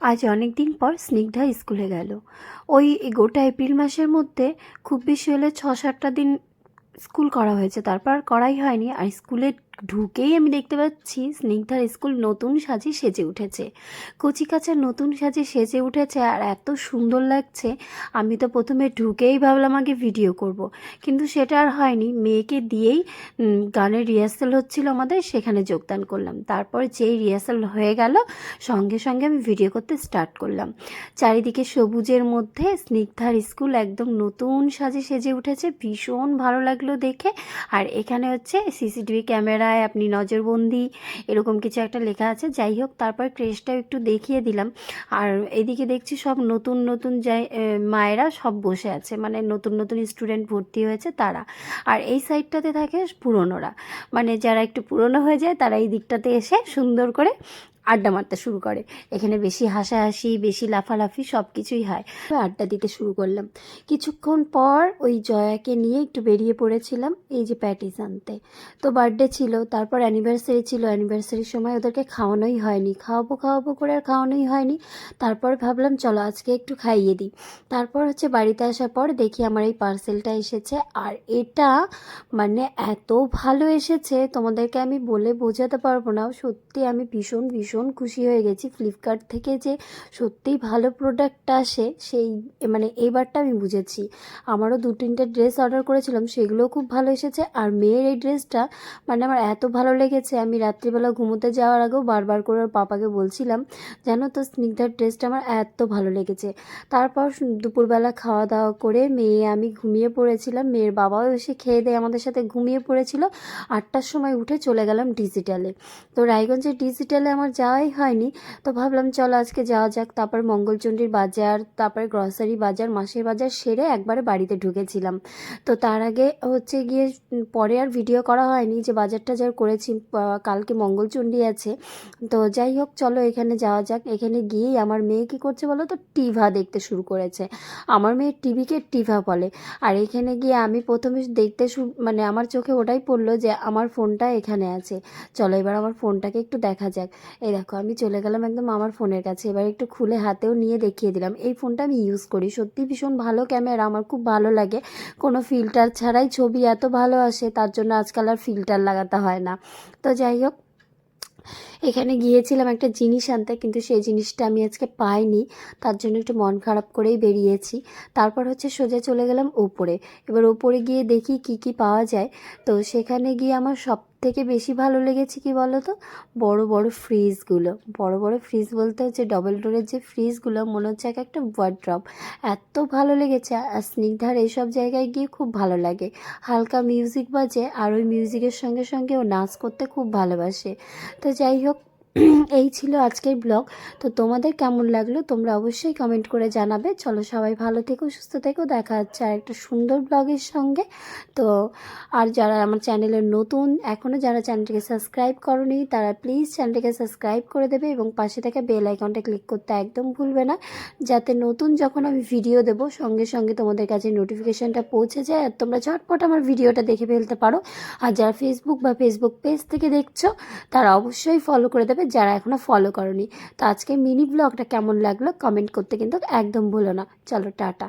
আজ অনেক দিন পর স্নিগ্ধা স্কুলে গেল। ওই গোটা এপ্রিল মাসের মধ্যে খুব বেশি হলে ছ সাতটা দিন স্কুল করা হয়েছে। তারপর করাই হয়নি। আর স্কুলে ঢুকেই আমি দেখতে পাচ্ছি স্নিগ্ধার স্কুল নতুন সাজে সেজে উঠেছে। কচি কাচার নতুন সাজে সেজে উঠেছে আর এত সুন্দর লাগছে, আমি তো প্রথমে ঢুকেই ভাবলাম আগে ভিডিও করব। কিন্তু সেটা আর হয়নি, মেয়েকে দিয়েই গানের রিহার্সাল হচ্ছিল আমাদের, সেখানে যোগদান করলাম। তারপর যেই রিহার্সাল হয়ে গেল, সঙ্গে সঙ্গে আমি ভিডিও করতে স্টার্ট করলাম। চারিদিকে সবুজের মধ্যে স্নিগ্ধার স্কুল একদম নতুন সাজে সেজে উঠেছে, ভীষণ ভালো লাগল দেখে। আর এখানে হচ্ছে সিসিটিভি ক্যামেরায় আপনি নজরবন্দি, এরকম কিছু একটা লেখা আছে। যাই হোক, তারপর ক্রেশটাও একটু দেখিয়ে দিলাম। আর এদিকে দেখছি সব নতুন নতুন যাই মায়েরা সব বসে আছে। মানে নতুন নতুন স্টুডেন্ট ভর্তি হয়েছে তারা। আর এই সাইডটাতে থাকে পুরনোরা। মানে যারা একটু পুরনো হয়ে যায়, তারা এই দিকটাতে এসে সুন্দর করে আড্ডা মারতে শুরু করে। এখানে বেশি হাসাহাসি, বেশি লাফালাফি সব কিছুই হয় আড্ডা দিতে শুরু করলাম। কিছুক্ষণ পর ওই জয়াকে নিয়ে একটু বেরিয়ে পড়েছিলাম, এই যে প্যাটিস আনতে। তো বার্থডে ছিল, তারপর অ্যানিভার্সারি ছিল। অ্যানিভার্সারির সময় ওদেরকে খাওয়ানোই হয়নি। খাওয়াবো খাওয়াবো করে আর খাওয়ানোই হয়নি। তারপর ভাবলাম, চলো আজকে একটু খাইয়ে দিই। তারপর হচ্ছে বাড়িতে আসার পর দেখি আমার এই পার্সেলটা এসেছে। আর এটা মানে এত ভালো এসেছে, তোমাদেরকে আমি বলে বোঝাতে পারব না। সত্যি আমি ভীষণ ভীষণ খুশি হয়ে গেছি। ফ্লিপকার্ট থেকে যে সত্যিই ভালো প্রোডাক্ট আসে, সেই মানে এইবারটা আমি বুঝেছি। আমারও দু তিনটে ড্রেস অর্ডার করেছিলাম, সেগুলোও খুব ভালো এসেছে। আর মেয়ের এই ড্রেসটা মানে আমার এত ভালো লেগেছে। আমি রাত্রিবেলা ঘুমোতে যাওয়ার আগেও বারবার করে ওর পাপাকে বলছিলাম, জানো তো, স্নিগ্ধার ড্রেসটা আমার এত ভালো লেগেছে। তারপর দুপুরবেলা খাওয়া দাওয়া করে মেয়ে আমি ঘুমিয়ে পড়েছিলাম। মেয়ের বাবাও এসে খেয়ে দিয়ে আমাদের সাথে ঘুমিয়ে পড়েছিল। আটটার সময় উঠে চলে গেলাম ডিজিটালে তো রায়গঞ্জের ডিজিটালে আমার যাওয়াই হয়নি। তো ভাবলাম, চলো আজকে যাওয়া যাক। তারপর মঙ্গলচণ্ডীর বাজার, তারপর গ্রসারি বাজার, মাসের বাজার সেরে একবারে বাড়িতে ঢুকেছিলাম। তো তার আগে হচ্ছে গিয়ে পরে আর ভিডিও করা হয়নি যে বাজার টাজার করেছি কালকে মঙ্গলচণ্ডী আছে। তো যাই হোক, চলো এখানে যাওয়া যাক। এখানে গিয়েই আমার মেয়ে কী করছে বলো তো? টিভা দেখতে শুরু করেছে। আমার মেয়ে টিভিকে টিভা বলে। আর এখানে গিয়ে আমি প্রথমে দেখতে মানে আমার চোখে ওটাই পড়ল যে আমার ফোনটা এখানে আছে। চলো এবার আমার ফোনটাকে একটু দেখা যাক। এই দেখো, আমি চলে গেলাম একদম আমার ফোনের কাছে। এবার একটু খুলে হাতেও নিয়ে দেখিয়ে দিলাম। এই ফোনটা আমি ইউজ করি। সত্যি ভীষণ ভালো ক্যামেরা, আমার খুব ভালো লাগে। কোনো ফিল্টার ছাড়াই ছবি এত ভালো আসে, তার জন্য আজকাল আর ফিল্টার লাগাতে হয় না। তো যাই হোক, এখানে গিয়েছিলাম একটা জিনিস আনতে, কিন্তু সেই জিনিসটা আমি আজকে পাইনি। তার জন্য একটু মন খারাপ করেই বেরিয়েছি। তারপর হচ্ছে সোজা চলে গেলাম ওপরে। এবার ওপরে গিয়ে দেখি কি কি পাওয়া যায়। তো সেখানে গিয়ে আমার সব থেকে বেশি ভালো লেগেছে কি বলো তো বড় বড় ফ্রিজগুলো বড় বড় ফ্রিজ বলতে হচ্ছে ডবল ডোরের যে ফ্রিজগুলো মনে হচ্ছে এক একটা ওয়ার্ড্রপ এত ভালো লেগেছে, আর স্নিগ্ধার এইসব জায়গায় গিয়ে খুব ভালো লাগে। হালকা মিউজিক বাজে, আর ওই মিউজিকের সঙ্গে সঙ্গে ও নাচ করতে খুব ভালোবাসে। তো যাই হোক এই ছিল আজকের ব্লগ। তো তোমাদের কেমন লাগল তোমরা অবশ্যই কমেন্ট করে জানাবে। চলো সবাই ভালো থেকো, সুস্থ থেকো। দেখা হচ্ছে আর একটা সুন্দর ব্লগের সঙ্গে। তো আর যারা আমার চ্যানেলের নতুন এখনও যারা চ্যানেলটিকে সাবস্ক্রাইব করনি, তারা প্লিজ চ্যানেলটিকে সাবস্ক্রাইব করে দেবে এবং পাশে থেকে বেল আইকনটা ক্লিক করতে একদম ভুলবে না। যাতে নতুন যখন আমি ভিডিও দেব, সঙ্গে সঙ্গে তোমাদের কাছে নোটিফিকেশানটা পৌঁছে যায়। আর তোমরা ঝটপট আমার ভিডিওটা দেখে ফেলতে পারো। আর যারা ফেসবুক বা ফেসবুক পেজ থেকে দেখছ, তারা অবশ্যই ফলো করে দেবে। যারা এখনও ফলো করনি। তো আজকে মিনি ব্লগটা কেমন লাগল কমেন্ট করতে কিন্তু একদম ভুলো না। চলো, টাটা।